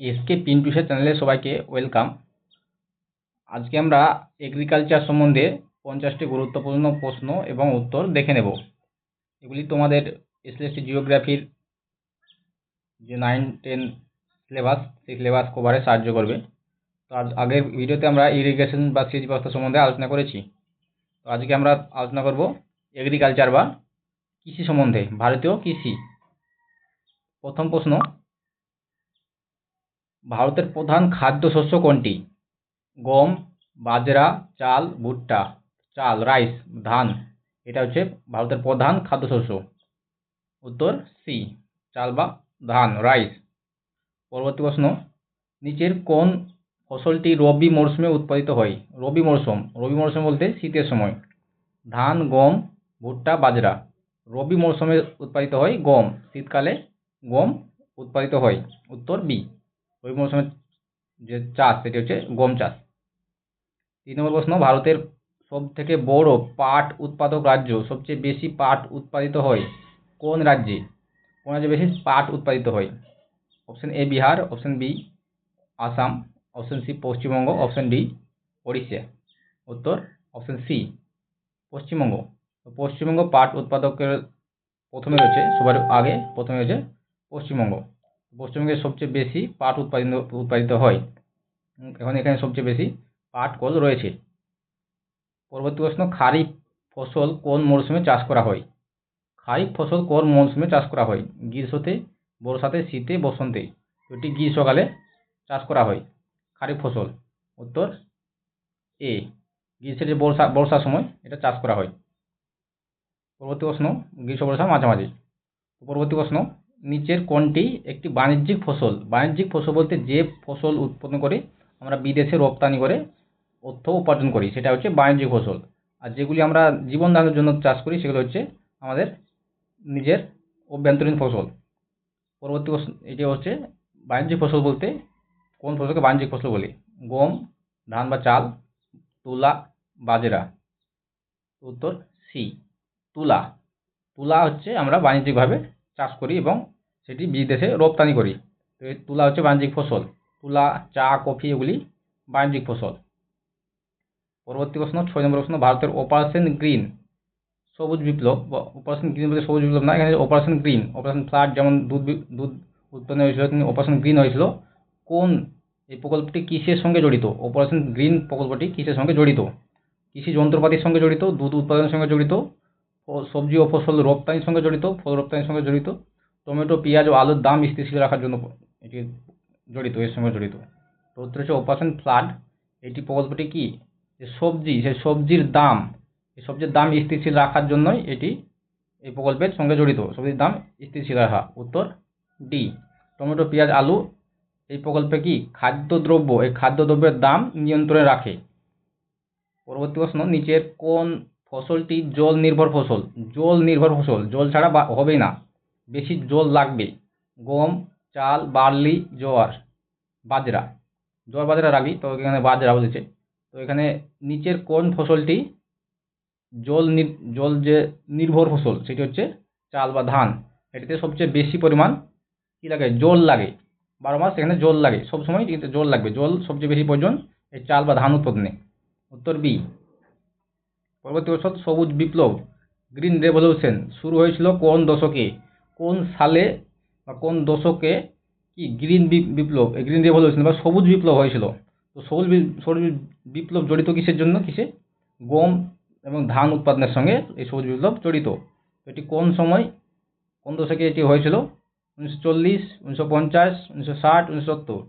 SK পিন্টুসের চ্যানেলে সবাইকে welcome আজকে আমরা এগ্রিকালচার সম্বন্ধে পঞ্চাশটি গুরুত্বপূর্ণ প্রশ্ন এবং উত্তর দেখে নেব। এগুলি তোমাদের এসএসসি জিওগ্রাফির যে নাইন টেন সিলেবাস সেই সিলেবাস কভারে সাহায্য করবে। তো আজ আগের ভিডিওতে আমরা ইরিগেশন বা সেচ ব্যবস্থা সম্বন্ধে আলোচনা করেছি। তো আজকে আমরা আলোচনা করব এগ্রিকালচার বা কৃষি সম্বন্ধে, ভারতীয় কৃষি। প্রথম প্রশ্ন ভারতের প্রধান খাদ্যশস্য কোনটি? গম, বাজরা, চাল, ভুট্টা। চাল, রাইস, ধান। এটা হচ্ছে ভারতের প্রধান খাদ্যশস্য। উত্তর, সি। চাল বা ধান, রাইস। পরবর্তী প্রশ্ন। নিচের কোন ফসলটি রবি মরশুমে উৎপাদিত হয়? রবি মরশুম। রবি মরশুম বলতে শীতের সময়। ধান, গম, ভুট্টা, বাজরা। রবি মরশুমে উৎপাদিত হয় গম। শীতকালে গম উৎপাদিত হয়। উত্তর, বি। রবি মরশুমে যে চাষ, সেটি হচ্ছে গম চাষ। তিন নম্বর প্রশ্ন, ভারতের সব থেকে বড় পাট উৎপাদক রাজ্য, সবচেয়ে বেশি পাট উৎপাদিত হয় কোন রাজ্যে? কোন রাজ্যে বেশি পাট উৎপাদিত হয়? Option A Bihar, option B Assam, option C Paschimbanga, option D Odisha. উত্তর অপশন সি পশ্চিমবঙ্গ। পশ্চিমবঙ্গ পাট উৎপাদকের প্রথমে রয়েছে, সবার আগে প্রথমে রয়েছে পশ্চিমবঙ্গ। পশ্চিমবঙ্গে সবচেয়ে বেশি পাট উৎপাদিত উৎপাদিত হয়। এখন এখানে সবচেয়ে বেশি পাট কল রয়েছে। পরবর্তী প্রশ্ন, খারিফ ফসল কোন মরশুমে চাষ করা হয়? খারিফ ফসল কোন মরশুমে চাষ করা হয়? গ্রীষ্মতে, বর্ষাতে, শীতে, বসন্তে। এটি গ্রীষ্মকালে চাষ করা হয়, খারিফ ফসল। উত্তর, এ। গ্রীষ্মের যে বর্ষা, বর্ষার সময় এটা চাষ করা হয়। পরবর্তী প্রশ্ন গ্রীষ্ম বর্ষার মাঝামাঝি পরবর্তী প্রশ্ন নিচের কোনটি একটি বাণিজ্যিক ফসল। বাণিজ্যিক ফসল বলতে যে ফসল উৎপন্ন করে আমরা বিদেশে রপ্তানি করে অর্থ উপার্জন করি, সেটা হচ্ছে বাণিজ্যিক ফসল। আর যেগুলি আমরা জীবন ধারণের জন্য চাষ করি, সেগুলো হচ্ছে আমাদের নিজের অভ্যন্তরীণ ফসল। পরবর্তী প্রশ্ন, এটি হচ্ছে বাণিজ্যিক ফসল বলতে কোন ফসলকে বাণিজ্যিক ফসল বলি? গম, ধান বা চাল, তুলা, বাজরা। উত্তর সি, তুলা। তুলা হচ্ছে আমরা বাণিজ্যিকভাবে চাষ করি এবং সেটি বিদেশে রপ্তানি করি। তো তুলা হচ্ছে বাণিজ্যিক ফসল। তুলা, চা, কফি এগুলি বাণিজ্যিক ফসল। পরবর্তী প্রশ্ন, ছয় নম্বর প্রশ্ন, ভারতের অপারেশন গ্রিন সবুজ বিপ্লব অপারেশন গ্রিন বলতে সবুজ বিপ্লব না, এখানে অপারেশন গ্রিন অপারেশন ফ্লাড যেমন দুধ দুধ উৎপন্ন হয়েছিল, তেমনি অপারেশন গ্রিন হয়েছিল। কোন এই প্রকল্পটি কিসের সঙ্গে জড়িত? অপারেশন গ্রিন প্রকল্পটি কিসের সঙ্গে জড়িত? কৃষি যন্ত্রপাতির সঙ্গে জড়িত, দুধ উৎপাদনের সঙ্গে জড়িত সবজি ও ফসল রপ্তানির সঙ্গে জড়িত ফল রপ্তানির সঙ্গে জড়িত। টমেটো, পেঁয়াজ ও আলুর দাম স্থিতিশীল রাখার জন্য এটি জড়িত, এর সঙ্গে জড়িত। উত্তর হচ্ছে অপারেশন ফ্লাড এটি প্রকল্পটি কি? যে সবজি সেই সবজির দাম এই সবজির দাম স্থিতিশীল রাখার জন্যই এটি এই প্রকল্পের সঙ্গে জড়িত। সবজির দাম স্থিতিশীল রাখা। উত্তর ডি টমেটো, পেঁয়াজ, আলু। এই প্রকল্পে কি? খাদ্যদ্রব্য, এই খাদ্যদ্রব্যের দাম নিয়ন্ত্রণে রাখে। পরবর্তী প্রশ্ন, নিচের কোন ফসলটি জল নির্ভর ফসল। জল নির্ভর ফসল। জল ছাড়া হবে না। বেশি জল লাগবে। গম, চাল, বার্লি, জোয়ার, বাজরা। জোয়ার, বাজরা রাগি তো এখানে বাজরা বলেছে। তো এখানে নিচের কোন ফসলটি জল জল যে নির্ভর ফসল, সেটি হচ্ছে চাল বা ধান। এটিতে সবচেয়ে বেশি পরিমাণ কী লাগে? জল লাগে। বারো মাস সেখানে জল লাগে। সবসময় জল লাগবে। জল সবচেয়ে বেশি প্রয়োজন এই চাল বা ধান উৎপাদনে। উত্তর বি। পরবর্তী বছর সবুজ বিপ্লব, গ্রিন রেভলিউশন শুরু হয়েছিল কোন দশকে? কোন সালে বা কোন দশকে কি গ্রিন বিপ্লব গ্রিন রেভলিউশন বা সবুজ বিপ্লব হয়েছিল? তো সবুজ সবুজ বিপ্লব জড়িত কিসের জন্য? কিসে? গম এবং ধান উৎপাদনের সঙ্গে এই সবুজ বিপ্লব জড়িত। এটি কোন সময়? কোন দশকে এটি হয়েছিল? উনিশশো চল্লিশ, উনিশশো পঞ্চাশ, উনিশশো ষাট, উনিশশো সত্তর।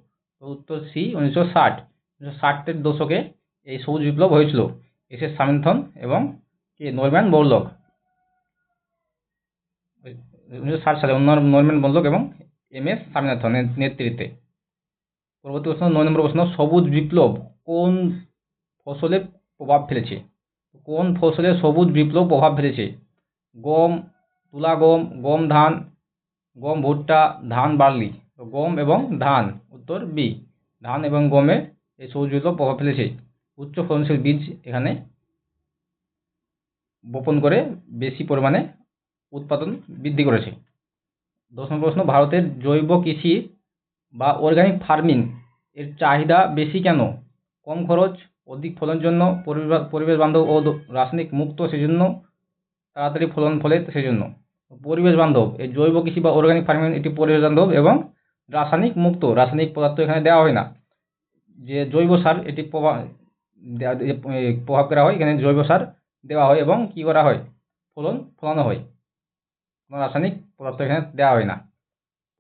উত্তর সি, উনিশশো ষাট। উনিশশো ষাটের দশকে এই সবুজ বিপ্লব হয়েছিল। এস এস স্বামীনাথন এবং কে? নরম্যান বোরলগ উনিশশো ষাট সালে নরম্যান বোরলগ এবং এম এস স্বামীনাথনের নেতৃত্বে। পরবর্তী প্রশ্ন, নয় নম্বর প্রশ্ন, সবুজ বিপ্লব কোন ফসলে প্রভাব ফেলেছে? কোন ফসলে সবুজ বিপ্লব প্রভাব ফেলেছে? গম তুলা গম গম ধান, গম ভুট্টা, ধান বার্লি। গম এবং ধান, উত্তর বি। ধান এবং গমে এই সবুজ বিপ্লব প্রভাব ফেলেছে। উচ্চ ফলনশীল বীজ এখানে বপন করে বেশি পরিমাণে উৎপাদন বৃদ্ধি করেছে। দশম প্রশ্ন, ভারতের জৈব কৃষি বা অর্গানিক ফার্মিং এর চাহিদা বেশি কেন? কম খরচ, অধিক ফলনের জন্য, পরিবেশ বান্ধব ও রাসায়নিক মুক্ত সেজন্য, তাড়াতাড়ি ফলন ফলে সেজন্য। পরিবেশ বান্ধব, এই জৈব কৃষি বা অর্গানিক ফার্মিং এটি পরিবেশ বান্ধব এবং রাসায়নিক মুক্ত, রাসায়নিক পদার্থ এখানে দেওয়া হয় না। যে জৈব সার, এটি প্রভাব করা হয়, এখানে জৈব সার দেওয়া হয় এবং কি করা হয়? ফলন, ফলানো হয়। কোনো রাসায়নিক পদার্থ এখানে দেওয়া হয় না।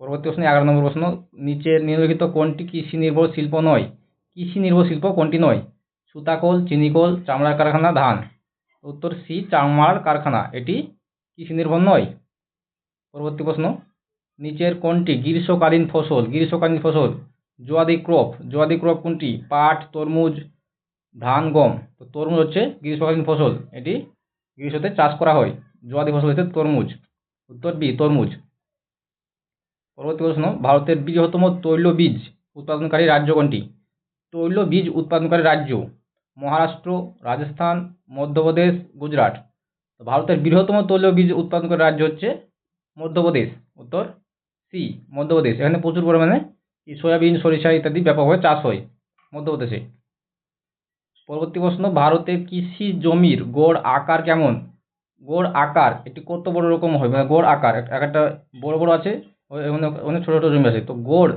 পরবর্তী প্রশ্ন, এগারো নম্বর প্রশ্ন, নিচে নিম্নলিখিত কোনটি কৃষি নির্ভর শিল্প নয়? কৃষি নির্ভর শিল্প কোনটি নয়? সুতাকল, চিনিকল, চামড়ার কারখানা, ধান। উত্তর সি, চামড়ার কারখানা। এটি কৃষি নির্ভর নয়। পরবর্তী প্রশ্ন, নিচের কোনটি গ্রীষ্মকালীন ফসল? গ্রীষ্মকালীন ফসল, জোয়াদি ক্রপ। জোয়াদি ক্রপ কোনটি? পাট, তরমুজ ধান গম তো তরমুজ হচ্ছে গ্রীষ্মকালীন ফসল। এটি গ্রীষ্মতে চাষ করা হয়। জোয়াদি ফসল হচ্ছে তরমুজ, উত্তর বি, তরমুজ। পরবর্তী প্রশ্ন, ভারতের বৃহত্তম তৈল বীজ উৎপাদনকারী রাজ্য কোনটি? তৈল বীজ উৎপাদনকারী রাজ্য মহারাষ্ট্র, রাজস্থান, মধ্যপ্রদেশ, গুজরাট। তো ভারতের বৃহত্তম তৈল বীজ উৎপাদনকারী রাজ্য হচ্ছে মধ্যপ্রদেশ, উত্তর সি, মধ্যপ্রদেশ। এখানে প্রচুর পরিমাণে সয়াবিন, সরিষা ইত্যাদি ব্যাপকভাবে চাষ হয় মধ্যপ্রদেশে। পরবর্তী প্রশ্ন, ভারতের কৃষি জমির গড় আকার কেমন? গড় আকার এটি কত বড় রকম হয়? মানে গড় আকার, এক- এক একটা বড় বড় আছে অনেক অনেক ছোটো ছোটো জমি আছে। তো গড়,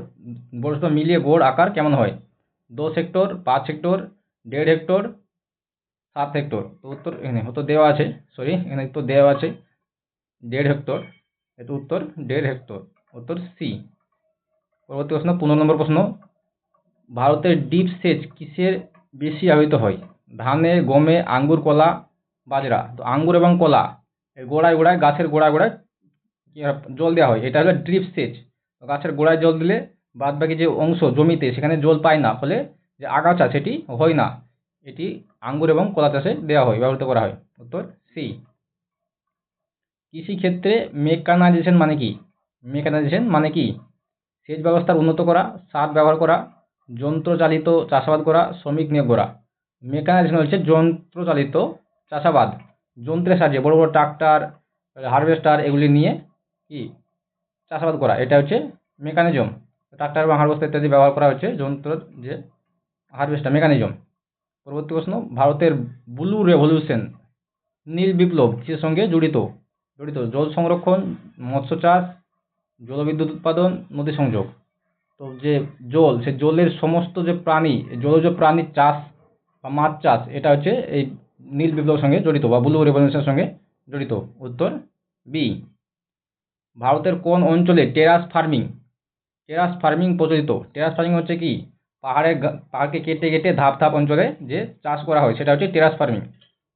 বড় ছোটো মিলিয়ে গড় আকার কেমন হয়? দশ হেক্টর, পাঁচ হেক্টর, দেড় হেক্টর, সাত হেক্টর। তো উত্তর এখানে হয়তো দেওয়া আছে সরি এখানে তো দেওয়া আছে, দেড় হেক্টর এটা উত্তর দেড় হেক্টর, উত্তর সি পরবর্তী প্রশ্ন, পনেরো নম্বর প্রশ্ন, ভারতের ডিপ সেচ কিসের বেশি ব্যবহৃত হয়। ধানে, গমে, আঙ্গুর, কলা, বাজরা। তো আঙ্গুর এবং কলা এর গোড়ায় গোড়ায় গাছের গোড়ায় গোড়ায় জল দেওয়া হয়? এটা হলো ড্রিপ সেচ গাছের গোড়ায় জল দিলে বাদ বাকি যে অংশ জমিতে সেখানে জল পায় না, ফলে যে আগাছা সেটি হয় না। এটি আঙ্গুর এবং কলা চাষে দেওয়া হয়, ব্যবহৃত করা হয়। উত্তর সি কৃষিক্ষেত্রে মেকানাইজেশন মানে কি? মেকানাইজেশন মানে কি? সেচ ব্যবস্থার উন্নত করা, সার ব্যবহার করা যন্ত্রচালিত চাষাবাদ করা, শ্রমিক নিয়োগ করা। মেকানাইজেশন হচ্ছে যন্ত্রচালিত চাষাবাদ। যন্ত্রের সাহায্যে বড় বড় ট্রাক্টর হারভেস্টার এগুলি নিয়ে কি? চাষাবাদ করা। এটা হচ্ছে মেকানিজম ট্রাক্টর এবং হারভেস্টার ইত্যাদি ব্যবহার করা হচ্ছে যন্ত্র যে হারভেস্টার মেকানিজম পরবর্তী প্রশ্ন, ভারতের ব্লু রেভলিউশন নীল বিপ্লব কিসের সঙ্গে জড়িত? জড়িত। জল সংরক্ষণ, মৎস্য চাষ, জলবিদ্যুৎ উৎপাদন, নদী সংযোগ। তো যে জল, সে জলের সমস্ত যে প্রাণী, জলজ প্রাণীর চাষ বা মাছ চাষ, এটা হচ্ছে এই নীল বিপ্লবের সঙ্গে জড়িত বা ব্লু রেভলিউশনের সঙ্গে জড়িত। উত্তর বি, ভারতের কোন অঞ্চলে টেরাস ফার্মিং টেরাস ফার্মিং প্রচলিত? টেরাস ফার্মিং হচ্ছে কি? পাহাড়ের গা- পাহাড়কে কেটে কেটে ধাপ ধাপ অঞ্চলে যে চাষ করা হয়, সেটা হচ্ছে টেরাস ফার্মিং।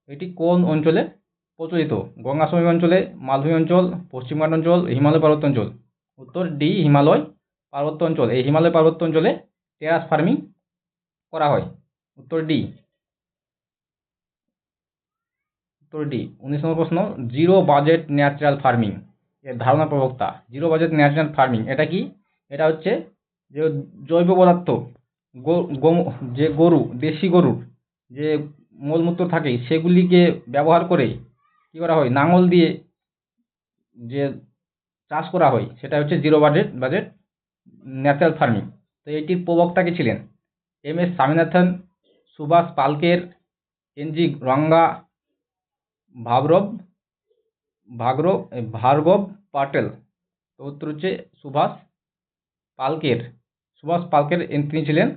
এটি কোন অঞ্চলে প্রচলিত? গঙ্গা সমভূমি অঞ্চলে, মালভূমি অঞ্চল, পশ্চিমঘাট অঞ্চল, হিমালয় পার্বত্য অঞ্চল। উত্তর ডি, হিমালয় পার্বত্য অঞ্চল, এই হিমালয় পার্বত্য অঞ্চলে টেরাস ফার্মিং করা হয়। উত্তর ডি উত্তর ডি উনিশ নম্বর প্রশ্ন জিরো বাজেট ন্যাচারাল ফার্মিং এর ধারণা প্রবক্তা। জিরো বাজেট ন্যাচারাল ফার্মিং এটা কি? এটা হচ্ছে যে জৈব পদার্থ যে গরু, দেশি গরুর যে মলমূত্র থাকে, সেগুলিকে ব্যবহার করে কী করা হয়? নাঙল দিয়ে যে চাষ করা হয়, সেটা হচ্ছে zero budget budget natural farming. তো এটির প্রবক্তা কে ছিলেন? এম এস স্বামীনাথন, সুভাষ পালকের এনজি রঙ্গা, ভাবরব ভাগ্রব ভার্গব পাটেল। তো উত্তর হচ্ছে সুভাষ পালকের। সুভাষ পালকের তিনি ছিলেন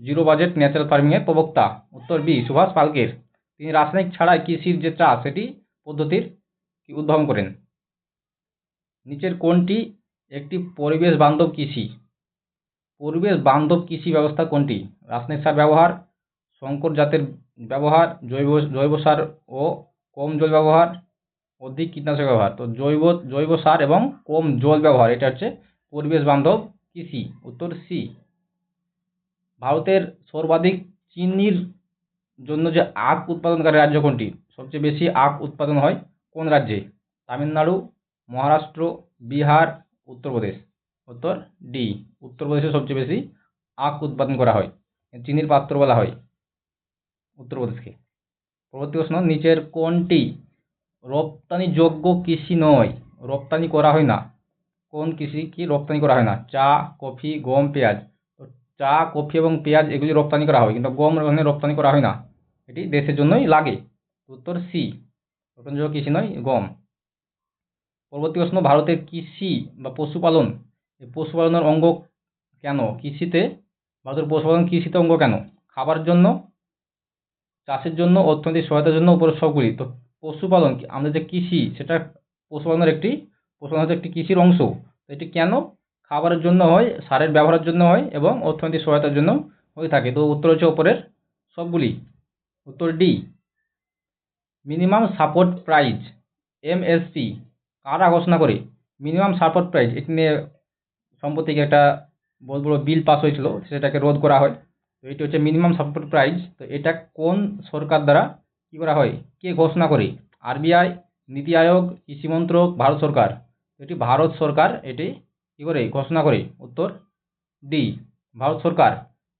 জিরো বাজেট ন্যাচারাল ফার্মিংয়ের প্রবক্তা। উত্তর বি, সুভাষ পালকের। তিনি রাসায়নিক ছাড়াই কৃষির যে চাষ, সেটি পদ্ধতির উদ্ভাবন করেন? নিচের কোনটি একটি পরিবেশ বান্ধব কৃষি। পরিবেশ বান্ধব কৃষি ব্যবস্থা কোনটি? রাসায়নিক সার ব্যবহার, সংকর জাতের ব্যবহার, জৈব জৈব সার ও কম জল ব্যবহার, অধিক কীটনাশক ব্যবহার। তো জৈব জৈব সার এবং কম জল ব্যবহার, এটা হচ্ছে পরিবেশ বান্ধব কৃষি। উত্তর সি, ভারতের সর্বাধিক চিনির জন্য যে আখ উৎপাদনকারী রাজ্য কোনটি? সবচেয়ে বেশি আখ উৎপাদন হয় কোন রাজ্যে? তামিলনাড়ু, মহারাষ্ট্র, বিহার, উত্তরপ্রদেশ। উত্তর ডি উত্তরপ্রদেশে সবচেয়ে বেশি আখ উৎপাদন করা হয়, চিনির পাত্র বলা হয় উত্তরপ্রদেশকে। পরবর্তী প্রশ্ন, নিচের কোনটি রপ্তানিযোগ্য কৃষি নয়? রপ্তানি করা হয় না। কোন কৃষি কি রপ্তানি করা হয় না? চা, কফি, গম, পেঁয়াজ। তো চা, কফি এবং পেঁয়াজ এগুলি রপ্তানি করা হয়, কিন্তু গম এখানে রপ্তানি করা হয় না। এটি দেশের জন্যই লাগে। উত্তর সি, রপ্তানিযোগ্য কৃষি নয়, গম। পরবর্তী প্রশ্ন, ভারতের কৃষি বা পশুপালন পশুপালনের অঙ্গ কেন? কৃষিতে? ভারতের পশুপালন কৃষিতে অঙ্গ কেন? খাবার জন্য? চাষের জন্য? অর্থনৈতিক সহায়তার জন্য? উপর সবগুলি। তো পশুপালন আমাদের যে কৃষি, সেটা পশুপালনের একটি, পশুপালন হচ্ছে একটি কৃষির অংশ। তো এটি কেন? খাবারের জন্য হয়, সারের ব্যবহারের জন্য হয় এবং অর্থনৈতিক সহায়তার জন্য হয়ে থাকে। তো উত্তর হচ্ছে ওপরের সবগুলি। উত্তর D, minimum support price MSP কারা ঘোষণা করে? মিনিমাম সাপোর্ট প্রাইস এটি নিয়ে সম্প্রতি একটা বড় বড় বিল পাস হয়েছিল, সেটাকে রোধ করা হয়। তো এটি হচ্ছে মিনিমাম সাপোর্ট প্রাইস তো এটা কোন সরকার দ্বারা কী করা হয়? কে ঘোষণা করে? আরবিআই নীতি আয়োগ, কৃষি মন্ত্রক, ভারত সরকার। এটি ভারত সরকার এটি কী করে? ঘোষণা করে। উত্তর ডি ভারত সরকার।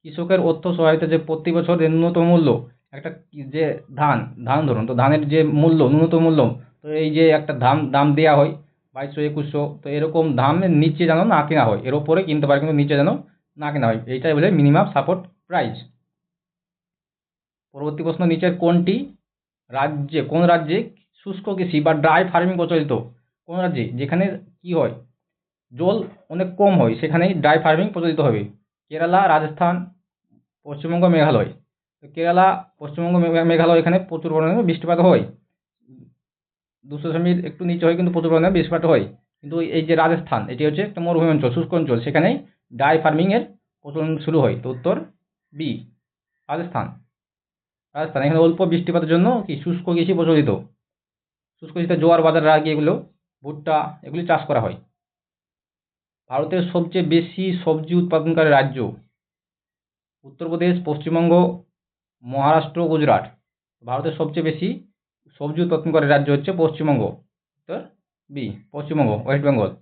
কৃষকের অর্থ সহায়তা যে প্রতি বছর ন্যূনতম মূল্য, একটা যে ধান ধান ধরুন, তো ধানের যে মূল্য, ন্যূনতম মূল্য, তো এই যে একটা দাম দাম দেওয়া হয় বাইশশো, একুশশো, তো এরকম দামের নিচে যেন না কেনা হয়, এর ওপরে কিনতে পারে কিন্তু নিচে যেন না কেনা হয়, এইটাই বলে মিনিমাম সাপোর্ট প্রাইস পরবর্তী প্রশ্ন, নিচের কোনটি রাজ্যে, কোন রাজ্যে শুষ্ক কৃষি বা ড্রাই ফার্মিং প্রচলিত? কোন রাজ্যে? যেখানে কি হয়? জল অনেক কম হয়, সেখানেই ড্রাই ফার্মিং প্রচলিত হবে। কেরালা, রাজস্থান, পশ্চিমবঙ্গ, মেঘালয়। তো কেরালা, পশ্চিমবঙ্গ, মেঘালয়, এখানে প্রচুর পরিমাণে বৃষ্টিপাত হয়। দুশো সেমির একটু নিচে হয় কিন্তু প্রচুর পরিমাণে বৃষ্টিপাত হয়। কিন্তু এই যে রাজস্থান, এটি হচ্ছে একটা মরুভূমি অঞ্চল শুষ্ক অঞ্চল। সেখানেই ডাই ফার্মিংয়ের প্রচলন শুরু হয়। তো উত্তর বি রাজস্থান। রাজস্থান, এখানে অল্প বৃষ্টিপাতের জন্য কি শুষ্ক কৃষি প্রচলিত? শুষ্ক কৃষিতে জোয়ার বাজার রাগি এগুলো, ভুট্টা, এগুলি চাষ করা হয়। ভারতের সবচেয়ে বেশি সবজি উৎপাদনকারী রাজ্য উত্তরপ্রদেশ, পশ্চিমবঙ্গ, মহারাষ্ট্র, গুজরাট। ভারতের সবচেয়ে বেশি সবজি উৎপাদনকারী রাজ্য হচ্ছে পশ্চিমবঙ্গ, উত্তর বি, পশ্চিমবঙ্গ, ওয়েস্ট বেঙ্গল।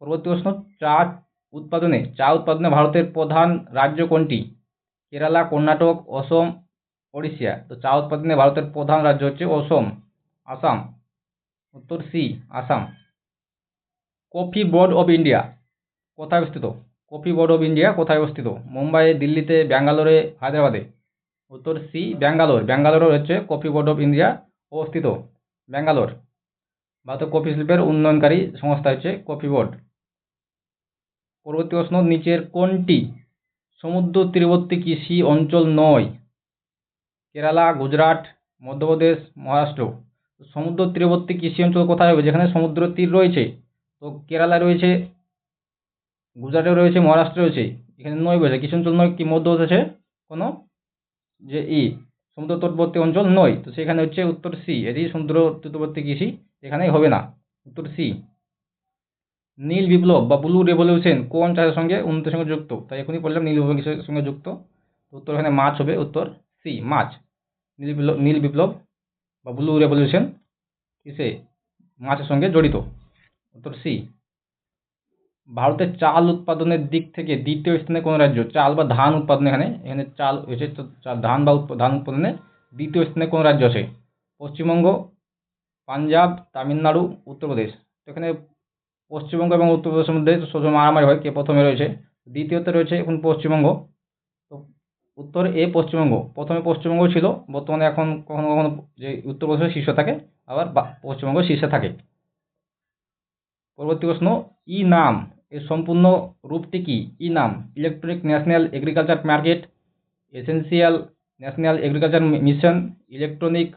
পরবর্তী প্রশ্ন, চা উৎপাদনে চা উৎপাদনে ভারতের প্রধান রাজ্য কোনটি? কেরালা, কর্ণাটক, অসম, ওড়িশা। তো চা উৎপাদনে ভারতের প্রধান রাজ্য হচ্ছে অসম, আসাম। উত্তর C, Assam. Coffee board of India, কোথায় অবস্থিত? কফি বোর্ড অফ ইন্ডিয়া কোথায় অবস্থিত? মুম্বাই, দিল্লিতে, ব্যাঙ্গালোরে, হায়দ্রাবাদে। উত্তর সি, ব্যাঙ্গালোর। ব্যাঙ্গালোর হচ্ছে কফি বোর্ড অফ ইন্ডিয়া অবস্থিত। ব্যাঙ্গালোর ভারতের কফি শিল্পের উন্নয়নকারী সংস্থা হচ্ছে কফি বোর্ড। পরবর্তী প্রশ্ন, নিচের কোনটি সমুদ্র তীরবর্তী কৃষি অঞ্চল নয়? কেরালা, গুজরাট, মধ্যপ্রদেশ, মহারাষ্ট্র। সমুদ্র তীরবর্তী কৃষি অঞ্চল কোথায় হবে? যেখানে সমুদ্র তীর রয়েছে। তো কেরালায় রয়েছে, গুজরাটে রয়েছে, মহারাষ্ট্রে রয়েছে। এখানে নয় বলেছে। কৃষি অঞ্চল নয় কি মধ্য বসেছে কোনো? যে ই সমুদ্র তটবর্তী অঞ্চল নয়। তো সেখানে হচ্ছে উত্তর সি, এটি সমুদ্র তটবর্তী কৃষি এখানে হবে না। উত্তর সি, নীল বিপ্লব বা ব্লু রেভলিউশন কোন চাষের সঙ্গে উন্নতির সঙ্গে যুক্ত? তাই এখনই বললাম নীল বিপ্লব কিসের সঙ্গে যুক্ত। উত্তর এখানে মাছ হবে, উত্তর সি, মাছ। নীল বিপ্লব নীল বিপ্লব বা ব্লু রেভলিউশন কিসে? মাছের সঙ্গে জড়িত। উত্তর সি ভারতের চাল উৎপাদনের দিক থেকে দ্বিতীয় স্থানে কোন রাজ্য? চাল বা ধান উৎপাদন এখানে এখানে চাল হয়েছে তো ধান বা ধান উৎপাদনে দ্বিতীয় স্থানে কোন রাজ্য আছে? পশ্চিমবঙ্গ, পাঞ্জাব, তামিলনাড়ু, উত্তরপ্রদেশ। তো এখানে পশ্চিমবঙ্গ এবং উত্তরপ্রদেশের মধ্যে সবসময় মারামারি হয়, কে প্রথমে রয়েছে? দ্বিতীয়তে রয়েছে এখন পশ্চিমবঙ্গ। তো উত্তর এ পশ্চিমবঙ্গ। প্রথমে পশ্চিমবঙ্গ ছিল, বর্তমানে এখন কখনো কখনো যে উত্তরপ্রদেশের শীর্ষে থাকে, আবার পশ্চিমবঙ্গ শীর্ষে থাকে। পরবর্তী প্রশ্ন, ই নাম। এর সম্পূর্ণ রূপটি কি? E NAM? Electronic national agriculture market essential national agriculture mission, electronic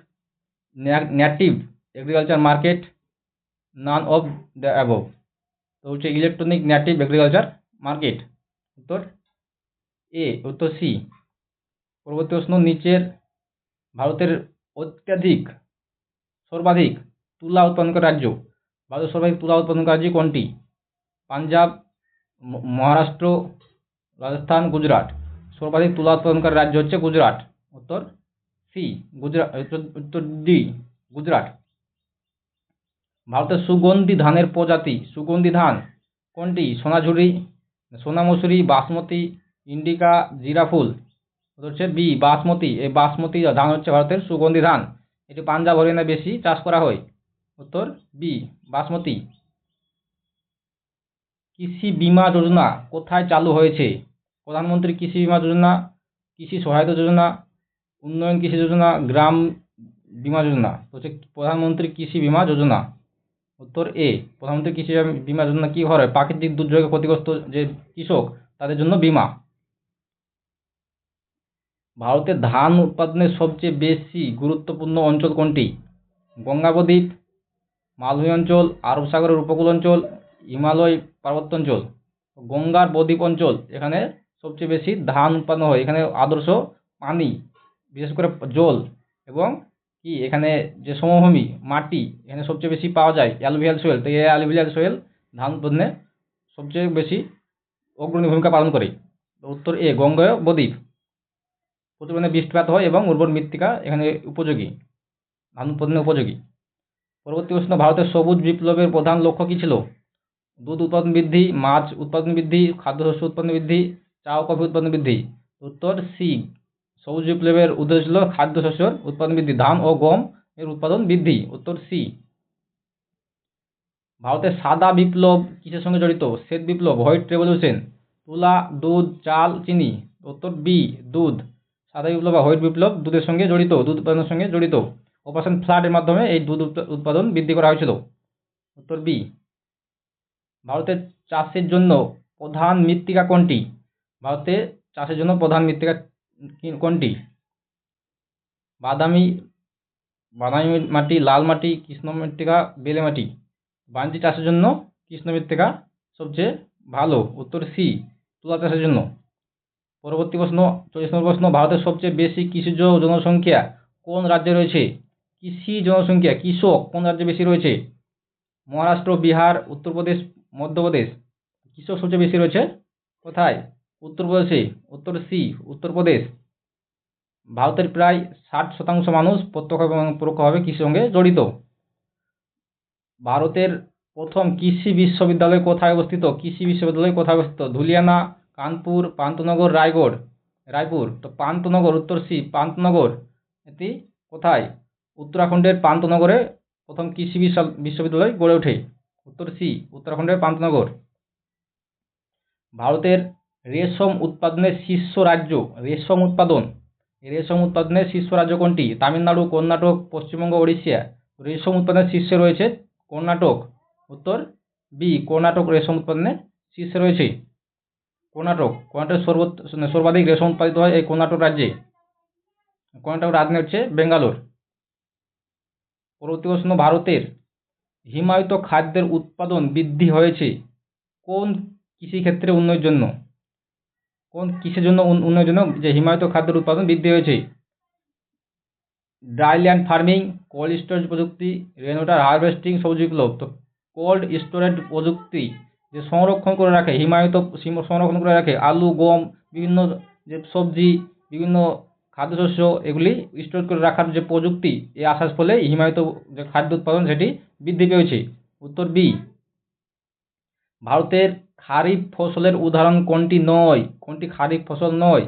native agriculture market, none of the above. তো হচ্ছে ইলেকট্রনিক নেটিভ এগ্রিকালচার মার্কেট। উত্তর এ, উত্তর সি। পরবর্তী প্রশ্ন নিচের ভারতের অত্যাধিক, সর্বাধিক তুলা উৎপাদনকারী রাজ্য। ভারতের সর্বাধিক তুলা উৎপাদনকারী রাজ্য কোনটি? পাঞ্জাব মহারাষ্ট্র, রাজস্থান, গুজরাট। সর্বাধিক তুলা উৎপাদনকারী রাজ্য হচ্ছে গুজরাট। উত্তর সি গুজরাট উত্তর- ডি গুজরাট। ভারতের সুগন্ধি ধানের প্রজাতি, সুগন্ধি ধান কোনটি? সোনাঝুরি, সোনামসুরি, বাসমতি, ইন্ডিকা জিরাফুল হচ্ছে বি বাসমতি। এই বাসমতি ধান হচ্ছে ভারতের সুগন্ধি ধান। এটি পাঞ্জাব হরিয়ানায় বেশি চাষ করা হয়। উত্তর বি বাসমতি। কৃষি বিমা যোজনা কোথায় চালু হয়েছে? প্রধানমন্ত্রী কৃষি বিমা যোজনা, কৃষি সহায়তা যোজনা, উন্নয়ন কৃষি যোজনা, গ্রাম বীমা যোজনা। হচ্ছে প্রধানমন্ত্রী কৃষি বিমা যোজনা। উত্তর এ, প্রধানমন্ত্রী কৃষি বিমা যোজনা কী হয়? প্রাকৃতিক দুর্যোগে ক্ষতিগ্রস্ত যে কৃষক, তাদের জন্য বীমা। ভারতে ধান উৎপাদনের সবচেয়ে বেশি গুরুত্বপূর্ণ অঞ্চল কোনটি? গঙ্গা বদ্বীপ মালভূমি অঞ্চল আরব সাগরের উপকূল অঞ্চল, হিমালয় পার্বত্য অঞ্চল গঙ্গার বদ্বীপ অঞ্চল এখানে সবচেয়ে বেশি ধান উৎপাদন হয়। এখানে আদর্শ পানি, বিশেষ করে জল এবং কি, এখানে যে সমভূমি, মাটি, এখানে সবচেয়ে বেশি পাওয়া যায় অ্যালুভিয়াল সোয়েল। তো এই অ্যালুভিয়াল সোয়েল ধান উৎপাদনে সবচেয়ে বেশি অগ্রণী ভূমিকা পালন করে। উত্তর এ গঙ্গেয় বদ্বীপ। প্রচুর পরিমাণে বৃষ্টিপাত হয় এবং উর্বর মৃত্তিকা এখানে উপযোগী, ধান উৎপাদনে উপযোগী। পরবর্তী প্রশ্ন, ভারতের সবুজ বিপ্লবের প্রধান লক্ষ্য কী ছিল? দুধ উৎপাদন বৃদ্ধি, মাছ উৎপাদন বৃদ্ধি, খাদ্যশস্য উৎপাদন বৃদ্ধি, চা ও কফি উৎপাদন বৃদ্ধি। উত্তর, সি। সবুজ বিপ্লবের উদ্দেশ্য ছিল খাদ্যশস্যের উৎপাদন বৃদ্ধি, ধান ও গম এর উৎপাদন বৃদ্ধি। উত্তর, সি। ভারতের সাদা বিপ্লব কিসের সঙ্গে জড়িত? শ্বেত বিপ্লব, হোয়াইট রেভলিউশন। তুলা, দুধ, চাল, চিনি। উত্তর, বি। দুধ। সাদা বিপ্লব বা হোয়াইট বিপ্লব দুধের সঙ্গে জড়িত, দুধ উৎপাদনের সঙ্গে জড়িত। অপারেশন ফ্লাডের মাধ্যমে এই দুধ উৎপাদন বৃদ্ধি করা হয়েছিল। উত্তর, বি। ভারতের চাষের জন্য প্রধান মৃত্তিকা কোনটি? ভারতে চাষের জন্য প্রধান মৃত্তিকা কোনটি? বাদামি বাদামি মাটি, লাল মাটি, কৃষ্ণ মৃত্তিকা, বেলে মাটি। বাণিজ্য চাষের জন্য কৃষ্ণ মৃত্তিকা সবচেয়ে ভালো। উত্তর সি, তুলা চাষের জন্য। পরবর্তী প্রশ্ন, চল্লিশ নম্বর প্রশ্ন, ভারতের সবচেয়ে বেশি কৃষিজ জনসংখ্যা কোন রাজ্যে রয়েছে? কৃষি জনসংখ্যা, কৃষক কোন রাজ্যে বেশি রয়েছে? মহারাষ্ট্র, বিহার, উত্তরপ্রদেশ মধ্যপ্রদেশ। কৃষক সবচেয়ে বেশি রয়েছে? কোথায়? উত্তরপ্রদেশে। উত্তর সি, উত্তরপ্রদেশ। ভারতের প্রায় ষাট শতাংশ মানুষ প্রত্যক্ষ এবং পরোক্ষভাবে কৃষির সঙ্গে জড়িত। ভারতের প্রথম কৃষি বিশ্ববিদ্যালয় কোথায় অবস্থিত? কৃষি বিশ্ববিদ্যালয় কোথায় অবস্থিত? ধুলিয়ানা, কানপুর, পান্তনগর, রায়গড়। রায়পুর। তো পান্তনগর, উত্তর সি, পান্তনগর। এটি কোথায়? উত্তরাখণ্ডের পান্তনগরে প্রথম কৃষি বিশ্ববিদ্যালয় গড়ে ওঠে। উত্তর সি, উত্তরাখণ্ডের পান্তনগর। ভারতের রেশম উৎপাদনের শীর্ষ রাজ্য, রেশম উৎপাদন। রেশম উৎপাদনের শীর্ষ রাজ্য কোনটি? তামিলনাড়ু, কর্ণাটক, পশ্চিমবঙ্গ, ওড়িশা। রেশম উৎপাদনের শীর্ষে রয়েছে কর্ণাটক। উত্তর বি, কর্ণাটক রেশম উৎপাদনে শীর্ষে রয়েছে কর্ণাটক। কর্ণাটকের সর্বোচ্চ সর্বাধিক রেশম উৎপাদিত হয় এই কর্ণাটক রাজ্যে। কর্ণাটক রাজধানী হচ্ছে বেঙ্গালোর। পরবর্তী প্রশ্ন, ভারতের হিমায়িত খাদ্যের উৎপাদন বৃদ্ধি হয়েছে। কোন কৃষিক্ষেত্রে উন্নয়নের জন্য? কোন কিসের জন্য উন্নয়নের জন্য যে হিমায়িত খাদ্যের উৎপাদন বৃদ্ধি হয়েছে? ড্রাইল্যান্ড ফার্মিং, কোল্ড স্টোরেজ প্রযুক্তি রেন ওয়াটার হারভেস্টিং সবুজ বিপ্লব তো কোল্ড স্টোরেজ প্রযুক্তি যে সংরক্ষণ করে রাখে, হিমায়িত সংরক্ষণ করে রাখে, আলু, গম, বিভিন্ন যে সবজি, বিভিন্ন খাদ্যশস্য এগুলি স্টোর করে রাখার যে প্রযুক্তি, এ আসার ফলে হিমায়িত যে খাদ্য উৎপাদন সেটি বৃদ্ধি পেয়েছে। উত্তর বি, ভারতের খারিফ ফসলের উদাহরণ কোনটি নয়? কোনটি খারিফ ফসল নয়?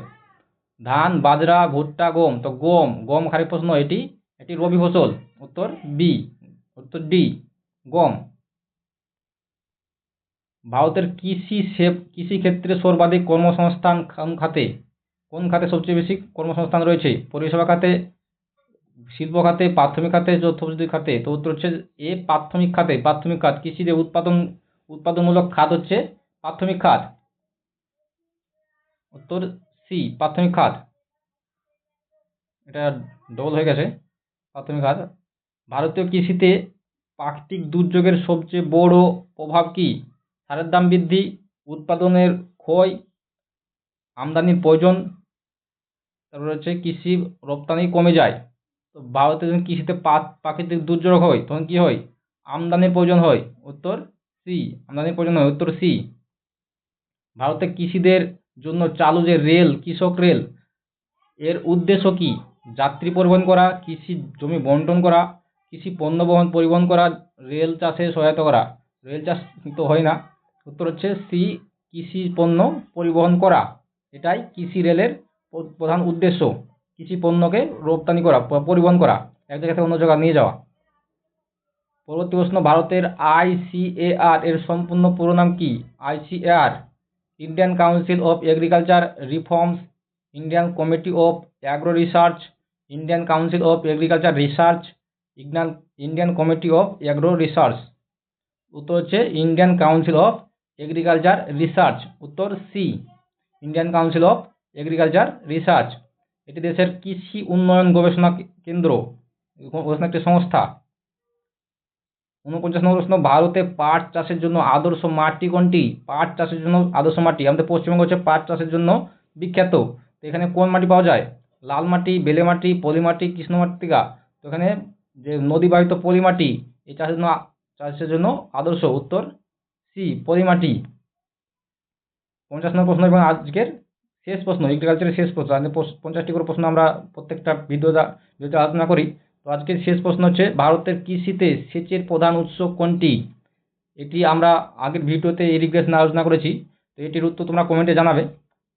ধান, বাজরা, ভুট্টা, গম, তো গম গম খারিফ ফসল নয়, এটি এটি রবি ফসল। উত্তর বি, উত্তর ডি, গম। ভারতের কৃষি সে কৃষিক্ষেত্রে সর্বাধিক কর্মসংস্থান খাতে? কোন খাতে সবচেয়ে বেশি কর্মসংস্থান রয়েছে? পরিষেবা খাতে, শিল্প খাতে, প্রাথমিক খাতে, যৌথ প্রযুক্তি খাতে? তো উত্তর হচ্ছে এ প্রাথমিক খাতে। প্রাথমিক খাত কৃষি যে উৎপাদন, উৎপাদনমূলক খাত হচ্ছে প্রাথমিক খাত। উত্তর সি, প্রাথমিক খাত। এটা ডবল হয়ে গেছে। প্রাথমিক খাত। ভারতীয় কৃষিতে প্রাকৃতিক দুর্যোগের সবচেয়ে বড় প্রভাব কী? সারের দাম বৃদ্ধি, উৎপাদনের ক্ষয়, আমদানির প্রয়োজন তারপর হচ্ছে কৃষি রপ্তানি কমে যায়। তো ভারতে যখন কৃষিতে প্রাকৃতিক দুর্যোগ হয়, তখন কী হয়? আমদানির প্রয়োজন হয়। উত্তর সি, আমদানির প্রয়োজন হয়। উত্তর সি। ভারতে কৃষিদের জন্য চালু যে রেল, কৃষক রেল, এর উদ্দেশ্য কী? যাত্রী পরিবহন করা, কৃষি জমি বন্টন করা, কৃষি পণ্য বহন পরিবহন করা, রেল চাষে সহায়তা করা। রেল চাষ তো হয় না। উত্তর হচ্ছে সি, কৃষি পণ্য পরিবহন করা। এটাই কৃষি রেলের প্রধান উদ্দেশ্য, কৃষি পণ্যকে রপ্তানি করা পরিবহন করা, এক জায়গা থেকে অন্য জায়গায় নিয়ে যাওয়া। পরবর্তী প্রশ্ন, ভারতের আইসিএআর এর সম্পূর্ণ পুরো নাম কি? ICAR Indian council of agriculture reforms, Indian committee of agro research, Indian council of agriculture research Indian Indian committee of agro research. উত্তর হচ্ছে Indian council of agriculture research, উত্তর C, Indian council of agriculture research এটি দেশের কৃষি উন্নয়ন গবেষণা কেন্দ্র, গবেষণা একটি সংস্থা। ঊনপঞ্চাশ নম্বর প্রশ্ন, ভারতে পাট চাষের জন্য আদর্শ মাটি কোনটি? পাট চাষের জন্য আদর্শ মাটি। আমাদের পশ্চিমবঙ্গ হচ্ছে পাট চাষের জন্য বিখ্যাত। তো এখানে কোন মাটি পাওয়া যায়? লাল মাটি, বেলে মাটি, পলি মাটি, কৃষ্ণ মৃত্তিকা তো এখানে যে নদীবাহিত পলি মাটি, এই চাষের জন্য চাষের জন্য আদর্শ। উত্তর, সি, পলি মাটি। পঞ্চাশ নম্বর প্রশ্ন এবং আজকের শেষ প্রশ্ন এগ্রিকালচারের শেষ প্রশ্ন, আজকে পঞ্চাশটি করে প্রশ্ন আমরা প্রত্যেকটা ভিডিও ভিডিওতে আলোচনা করি। তো আজকের শেষ প্রশ্ন হচ্ছে, ভারতের কৃষিতে সেচের প্রধান উৎস কোনটি? এটি আমরা আগের ভিডিওতে ইরিগেশন আলোচনা করেছি। তো এটির উত্তর তোমরা কমেন্টে জানাবে।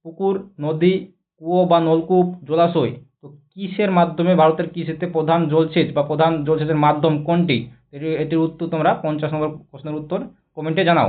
পুকুর, নদী, কুয়ো বা নলকূপ, জলাশয়, তো কিসের মাধ্যমে ভারতের কৃষিতে প্রধান জলসেচ বা প্রধান জলসেচের মাধ্যম কোনটি? এটি, এটির উত্তর তোমরা পঞ্চাশ নম্বর প্রশ্নের উত্তর কমেন্টে জানাও।